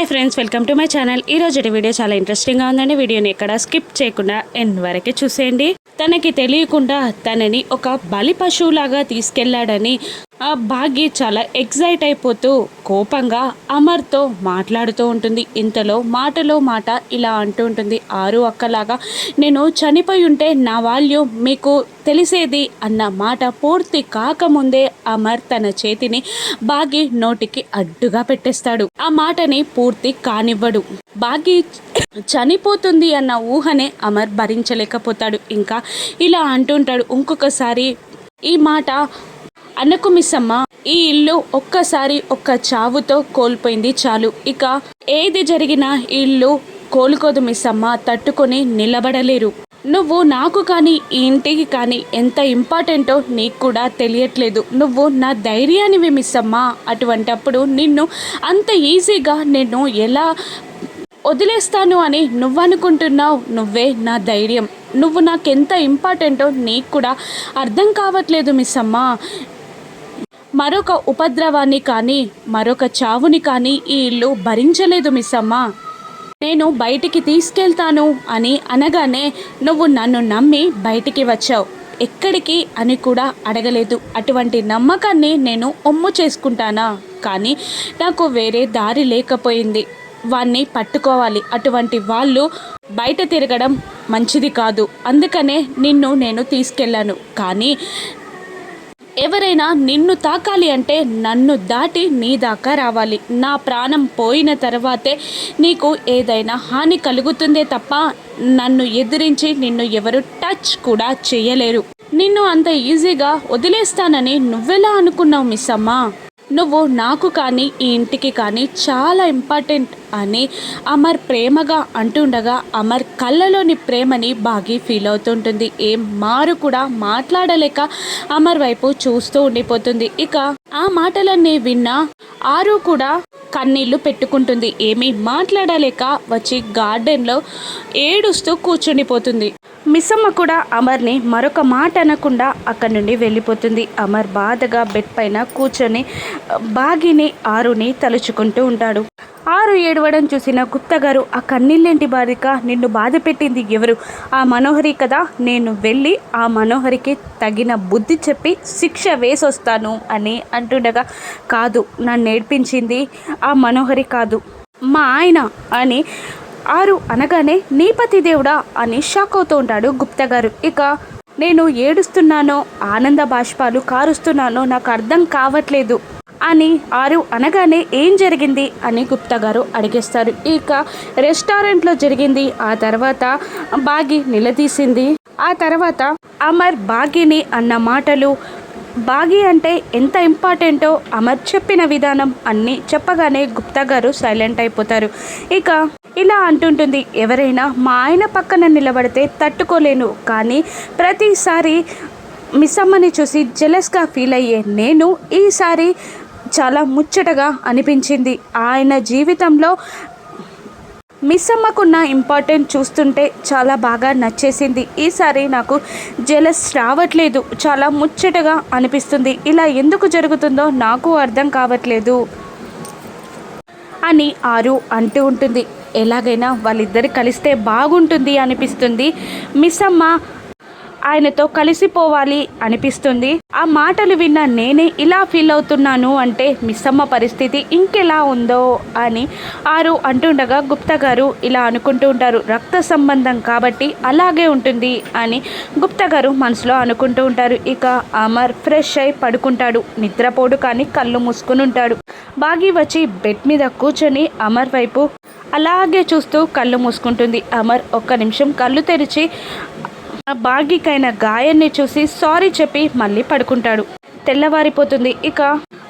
Hi friends welcome to my channel. ఈ రోజు video చాలా ఇంట్రెస్టింగ్గా ఉందండి. వీడియోని ఎక్కడ స్కిప్ చేయకుండా ఎన్ వరకే చూసేయండి. తనకి తెలియకుండా తనని ఒక బలి పశువులాగా తీసుకెళ్ళాడని భాగ్య చాలా ఎగ్జైట్ అయిపోతూ కోపంగా అమర్తో మాట్లాడుతూ ఉంటుంది. ఇంతలో మాటలో మాట ఇలా అంటూ ఉంటుంది. ఆరు అక్కలాగా నేను చనిపోయి ఉంటే నా వాల్యూ మీకు తెలిసేది అన్న మాట పూర్తి కాకముందే అమర్ తన చేతిని బాగి నోటికి అడ్డుగా పెట్టేస్తాడు. ఆ మాటని పూర్తి కానివ్వడు. బాగి చనిపోతుంది అన్న ఊహనే అమర్ భరించలేకపోతాడు. ఇంకా ఇలా అంటుంటాడు ఇంకొకసారి ఈ మాట అనకు మిస్సమ్మ ఈ ఇల్లు ఒక్కసారి ఒక్క చావుతో కోల్పోయింది చాలు. ఇక ఏది జరిగినా ఈ ఇల్లు కోలుకోదు మిస్సమ్మ తట్టుకొని నిలబడలేరు. నువ్వు నాకు కానీ ఈ ఇంటికి కానీ ఎంత ఇంపార్టెంటో నీకు కూడా తెలియట్లేదు. నువ్వు నా ధైర్యానివి మిస్సమ్మ అటువంటప్పుడు నిన్ను అంత ఈజీగా నేను ఎలా వదిలేస్తాను అని నువ్వనుకుంటున్నావు? నువ్వే నా ధైర్యం. నువ్వు నాకెంత ఇంపార్టెంటో నీకు కూడా అర్థం కావట్లేదు మిస్ అమ్మా మరొక ఉపద్రవాన్ని కానీ మరొక చావుని కానీ ఈ ఇల్లు భరించలేదు మిస్సమ్మ. నేను బయటికి తీసుకెళ్తాను అని అనగానే నువ్వు నన్ను నమ్మి బయటికి వచ్చావు. ఎక్కడికి అని కూడా అడగలేదు. అటువంటి నమ్మకాన్ని నేను ఒమ్ము చేసుకుంటానా? కానీ నాకు వేరే దారి లేకపోయింది. వాణ్ణి పట్టుకోవాలి. అటువంటి వాళ్ళు బయట తిరగడం మంచిది కాదు. అందుకనే నిన్ను నేను తీసుకెళ్ళాను. కానీ ఎవరైనా నిన్ను తాకాలి అంటే నన్ను దాటి నీ దాకా రావాలి. నా ప్రాణం పోయిన తర్వాతే నీకు ఏదైనా హాని కలుగుతుందే తప్ప నన్ను ఎదిరించి నిన్ను ఎవరు టచ్ కూడా చేయలేరు. నిన్ను అంత ఈజీగా వదిలేస్తానని నువ్వెలా అనుకున్నావు మిస్ అమ్మా నువ్వు నాకు కానీ ఈ ఇంటికి కానీ చాలా ఇంపార్టెంట్ అని అమర్ ప్రేమగా అంటుండగా అమర్ కళ్ళలోని ప్రేమని బాగి ఫీల్ అవుతుంటుంది. ఏం మారు కూడా మాట్లాడలేక అమర్ వైపు చూస్తూ ఉండిపోతుంది. ఇక ఆ మాటలన్నీ విన్నా ఆరు కూడా కన్నీళ్ళు పెట్టుకుంటుంది. ఏమీ మాట్లాడలేక వచ్చి గార్డెన్లో ఏడుస్తూ కూర్చుండిపోతుంది. మిస్సమ్మ కూడా అమర్ని మరొక మాట అనకుండా అక్కడి నుండి వెళ్ళిపోతుంది. అమర్ బాధగా బెడ్ పైన కూర్చొని బాగిని ఆరుని తలుచుకుంటూ ఉంటాడు. ఆరు ఏడవడం చూసిన గుప్తగారు ఆ కన్నీళ్ళేంటి బాధిక నిన్ను బాధ పెట్టింది ఎవరు? ఆ మనోహరి కదా? నేను వెళ్ళి ఆ మనోహరికి తగిన బుద్ధి చెప్పి శిక్ష వేసొస్తాను అని అంటుండగా కాదు నన్ను నేర్పించింది ఆ మనోహరి కాదు మా ఆయన అని ఆరు అనగానే నీపతి దేవుడా అని షాక్ అవుతూ ఉంటాడు గుప్తగారు. ఇక నేను ఏడుస్తున్నానో ఆనంద బాష్పాలు కారుస్తున్నానో నాకు అర్థం కావట్లేదు. అని ఆరు అనగానే ఏం జరిగింది అని గుప్తా గారు అడిగేస్తారు. ఇక రెస్టారెంట్లో జరిగింది. ఆ తర్వాత బాగి నిలదీసింది. ఆ తర్వాత అమర్ బాగిని అన్న మాటలు బాగి అంటే ఎంత ఇంపార్టెంటో అమర్ చెప్పిన విధానం అన్నీ చెప్పగానే గుప్తా గారు సైలెంట్ అయిపోతారు. ఇక ఇలా అంటుంటుంది ఎవరైనా మా ఆయన పక్కన నిలబడితే తట్టుకోలేను. కానీ ప్రతిసారి మిస్సమ్మని చూసి జెలస్గా ఫీల్ అయ్యే నేను ఈసారి చాలా ముచ్చటగా అనిపించింది. ఆయన జీవితంలో మిస్ అమ్మకున్న ఇంపార్టెంట్ చూస్తుంటే చాలా బాగా నచ్చేసింది. ఈసారి నాకు జెలస్ రావట్లేదు. చాలా ముచ్చటగా అనిపిస్తుంది. ఇలా ఎందుకు జరుగుతుందో నాకు అర్థం కావట్లేదు అని ఆరు అంటూ ఉంటుంది. ఎలాగైనా వాళ్ళిద్దరు కలిస్తే బాగుంటుంది అనిపిస్తుంది. మిస్ అమ్మ ఆయనతో కలిసిపోవాలి అనిపిస్తుంది. ఆ మాటలు విన్న నేనే ఇలా ఫీల్ అవుతున్నాను అంటే మిస్సమ్మ పరిస్థితి ఇంకెలా ఉందో అని ఆరు అంటుండగా గుప్తా గారు ఇలా అనుకుంటూ ఉంటారు. రక్త సంబంధం కాబట్టి అలాగే ఉంటుంది అని గుప్తా గారు మనసులో అనుకుంటూ ఉంటారు. ఇక అమర్ ఫ్రెష్ అయి పడుకుంటాడు. నిద్రపోడు కానీ కళ్ళు మూసుకుని ఉంటాడు. బాగి వచ్చి బెడ్ మీద కూర్చొని అమర్ వైపు అలాగే చూస్తూ కళ్ళు మూసుకుంటుంది. అమర్ ఒక్క నిమిషం కళ్ళు తెరిచి బాగికైన గాయాన్ని చూసి సారీ చెప్పి మళ్ళీ పడుకుంటాడు. తెల్లవారిపోతుంది. ఇక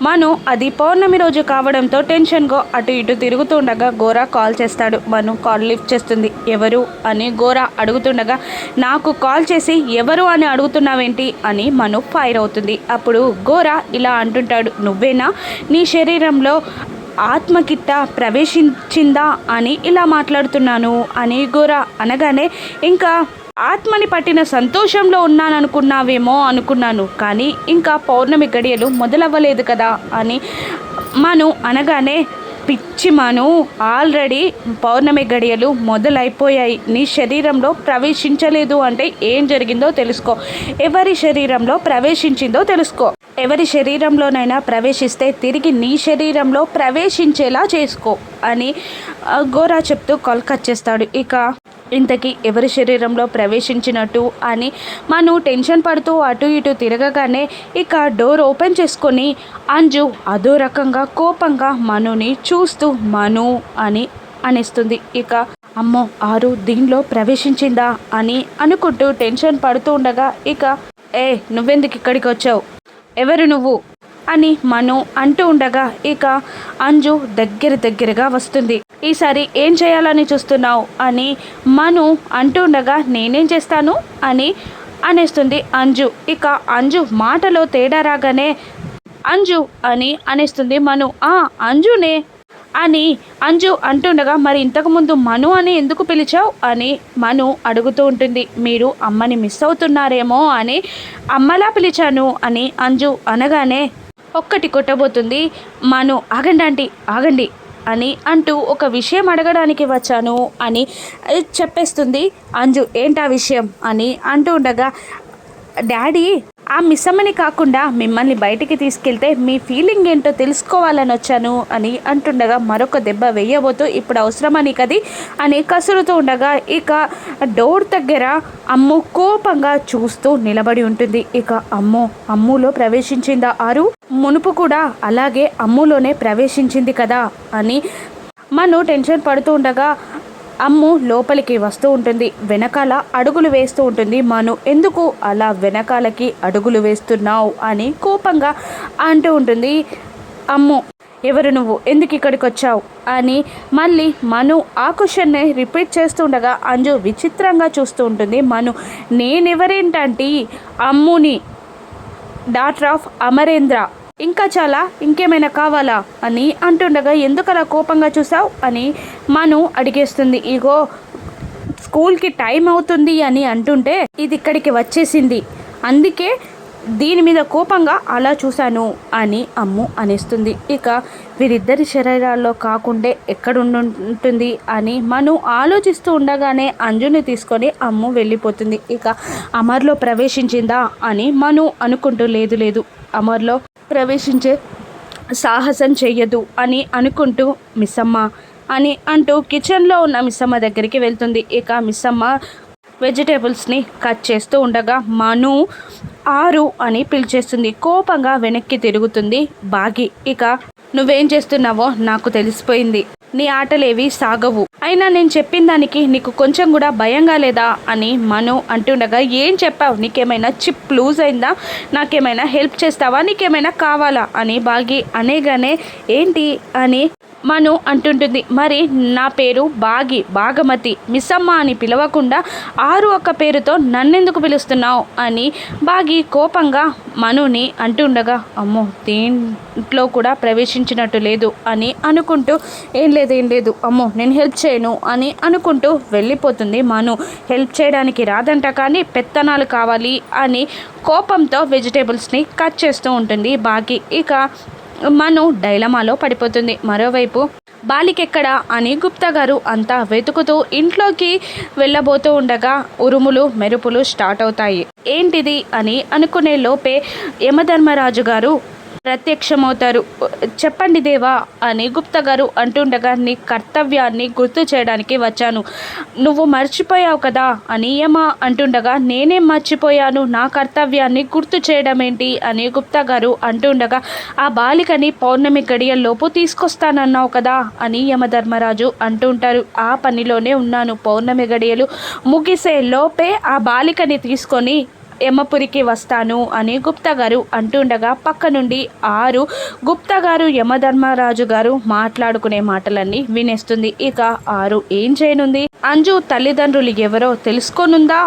మను అది పౌర్ణమి రోజు కావడంతో టెన్షన్గా అటు ఇటు తిరుగుతుండగా గోరా కాల్ చేస్తాడు. మను కాల్ లిఫ్ట్ చేస్తుంది. ఎవరు అని గోరా అడుగుతుండగా నాకు కాల్ చేసి ఎవరు అని అడుగుతున్నావేంటి? అని మను ఫైర్ అవుతుంది. అప్పుడు గోరా ఇలా అంటుంటాడు నువ్వేనా? నీ శరీరంలో ఆత్మకిత్త ప్రవేశించిందా? అని ఇలా మాట్లాడుతున్నాను అని గోరా అనగానే ఇంకా ఆత్మని పట్టిన సంతోషంలో ఉన్నాననుకున్నావేమో అనుకున్నాను కానీ ఇంకా పౌర్ణమి గడియలు మొదలవ్వలేదు కదా అని మను అనగానే పిచ్చి మను ఆల్రెడీ పౌర్ణమి గడియలు మొదలైపోయాయి. నీ శరీరంలో ప్రవేశించలేదు అంటే ఏం జరిగిందో తెలుసుకో. ఎవరి శరీరంలో ప్రవేశించిందో తెలుసుకో. ఎవరి శరీరంలోనైనా ప్రవేశిస్తే తిరిగి నీ శరీరంలో ప్రవేశించేలా చేసుకో అని గోరా చెప్తూ కాల్ కట్ చేస్తాడు. ఇక ఇంతకీ ఎవరి శరీరంలో ప్రవేశించినట్టు అని మను టెన్షన్ పడుతూ అటు ఇటు తిరగగానే ఇక డోర్ ఓపెన్ చేసుకొని అంజు అదో రకంగా కోపంగా మనుని చూస్తూ మను అని అనిస్తుంది. ఇక అమ్మో ఆరు దీనిలో ప్రవేశించిందా? అని అనుకుంటూ టెన్షన్ పడుతూ ఉండగా ఇక ఏ నువ్వెందుకు ఇక్కడికి వచ్చావు ఎవరు నువ్వు? అని మను అంటూ ఉండగా ఇక అంజు దగ్గర దగ్గరగా వస్తుంది. ఈసారి ఏం చేయాలని చూస్తున్నావు? అని మను అంటూ ఉండగా నేనేం చేస్తాను? అని అనేస్తుంది అంజు. ఇక అంజు మాటలో తేడా రాగానే అంజు అని అనేస్తుంది మను. ఆ అంజునే అని అంజు అంటుండగా మరి ఇంతకుముందు మను అని ఎందుకు పిలిచావు? అని మను అడుగుతూ ఉంటుంది. మీరు అమ్మని మిస్ అవుతున్నారేమో అని అమ్మలా పిలిచాను అని అంజు అనగానే ఒక్కటి కొట్టబోతుంది. మను ఆగండి ఆంటీ ఆగండి అని అంటూ ఒక విషయం అడగడానికి వచ్చాను అని చెప్పేస్తుంది. అంజు ఏంటా విషయం? అని అంటూ ఉండగా డాడీ ఆ మిస్సమ్మని కాకుండా మిమ్మల్ని బయటికి తీసుకెళ్తే మీ ఫీలింగ్ ఏంటో తెలుసుకోవాలని వచ్చాను అని అంటుండగా మరొక దెబ్బ వేయబోతూ ఇప్పుడు అవసరమా నీకు అది అని కసురుతూ ఉండగా ఇక డోర్ దగ్గర అమ్ము కోపంగా చూస్తూ నిలబడి ఉంటుంది. ఇక అమ్మో అమ్ములో ప్రవేశించిందా ఆరు? మునుపు కూడా అలాగే అమ్ములోనే ప్రవేశించింది కదా అని మను టెన్షన్ పడుతూ ఉండగా అమ్ము లోపలికి వస్తూ ఉంటుంది. వెనకాల అడుగులు వేస్తూ ఉంటుంది. మను ఎందుకు అలా వెనకాలకి అడుగులు వేస్తున్నావు? అని కోపంగా అంటూ ఉంటుంది. అమ్ము ఎవరు నువ్వు? ఎందుకు ఇక్కడికి వచ్చావు? అని మళ్ళీ మను ఆ క్వశ్చన్ని రిపీట్ చేస్తుండగా అంజు విచిత్రంగా చూస్తూ ఉంటుంది. మను నేనెవరేంటంటే? అమ్ముని డాటర్ ఆఫ్ అమరేంద్ర ఇంకా చాలా ఇంకేమైనా కావాలా అని అంటుండగా ఎందుకలా కోపంగా చూసావు అని మను అడిగేస్తుంది. ఇగో స్కూల్కి టైం అవుతుంది అని అంటుంటే ఇది ఇక్కడికి వచ్చేసింది. అందుకే దీని మీద కోపంగా అలా చూశాను అని అమ్ము అనేస్తుంది. ఇక వీరిద్దరి శరీరాల్లో కాకుండే ఎక్కడుంటుంది అని మను ఆలోచిస్తూ ఉండగానే అంజుని తీసుకొని అమ్ము వెళ్ళిపోతుంది. ఇక అమర్లో ప్రవేశించిందా అని మను అనుకుంటూ లేదు లేదు. అమర్లో ప్రవేశించే సాహసం చెయ్యదు అని అనుకుంటూ మిస్సమ్మ అని అంటూ కిచెన్లో ఉన్న మిస్సమ్మ దగ్గరికి వెళ్తుంది. ఇక మిస్సమ్మ వెజిటేబుల్స్ని కట్ చేస్తూ ఉండగా మను ఆరు అని పిలిచేస్తుంది. కోపంగా వెనక్కి తిరుగుతుంది బాగి. ఇక నువ్వేం చేస్తున్నావో నాకు తెలిసిపోయింది. నీ ఆటలేవి సాగవు. అయినా నేను చెప్పిన దానికి నీకు కొంచెం కూడా భయంగా లేదా అని మను అంటుండగా ఏం చెప్పావు? నీకేమైనా చిప్ లూజ్ అయిందా? నాకేమైనా హెల్ప్ చేస్తావా? నీకేమైనా కావాలా? అని బాగి అనేగానే ఏంటి? అని మను అంటుంటుంది. మరి నా పేరు బాగి బాగమతి మిస్సమ్మ అని పిలవకుండా ఆరు ఒక్క పేరుతో నన్నెందుకు పిలుస్తున్నావు? అని బాగి కోపంగా మనుని అంటుండగా అమ్మో దీంట్లో కూడా ప్రవేశించినట్టు లేదు అని అనుకుంటూ ఏం లేదు ఏం లేదు అమ్మో నేను హెల్ప్ చేయను అని అనుకుంటూ వెళ్ళిపోతుంది మను. హెల్ప్ చేయడానికి రాదంట కానీ పెత్తనాలు కావాలి అని కోపంతో వెజిటేబుల్స్ని కట్ చేస్తూ ఉంటుంది బాగి. ఇక మను డైలమాలో పడిపోతుంది. మరోవైపు బాలికెక్కడ అని గుప్తా గారు అంతా వెతుకుతూ ఇంట్లోకి వెళ్ళబోతూ ఉండగా ఉరుములు మెరుపులు స్టార్ట్ అవుతాయి. ఏంటిది అని అనుకునే లోపే యమధర్మరాజు గారు ప్రత్యక్షమవుతారు. చెప్పండి దేవా అని గుప్తా గారు అంటుండగా నీ కర్తవ్యాన్ని గుర్తు చేయడానికి వచ్చాను. నువ్వు మర్చిపోయావు కదా అని యమ అంటుండగా నేనేం మర్చిపోయాను. నా కర్తవ్యాన్ని గుర్తు చేయడం ఏంటి అని గుప్తా గారు అంటుండగా ఆ బాలికని పౌర్ణమి గడియల్లోపు తీసుకొస్తానన్నావు కదా అని యమధర్మరాజు అంటుంటారు. ఆ పనిలోనే ఉన్నాను. పౌర్ణమి గడియలు ముగిసే లోపే ఆ బాలికని తీసుకొని యమపురికి వస్తాను అని గుప్తా గారు అంటుండగా పక్క నుండి ఆరు గుప్తా గారు యమధర్మరాజు గారు మాట్లాడుకునే మాటలన్నీ వినేస్తుంది. ఇక ఆరు ఏం చేయనుంది? అంజు తల్లిదండ్రులు ఎవరో తెలుసుకోనుందా?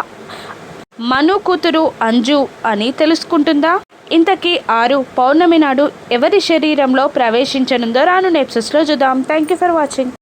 మను కూతురు అంజు అని తెలుసుకుంటుందా? ఇంతకీ ఆరు పౌర్ణమి నాడు ఎవరి శరీరంలో ప్రవేశించనుందో రాను నెప్సెస్లో చూద్దాం. Thank you for watching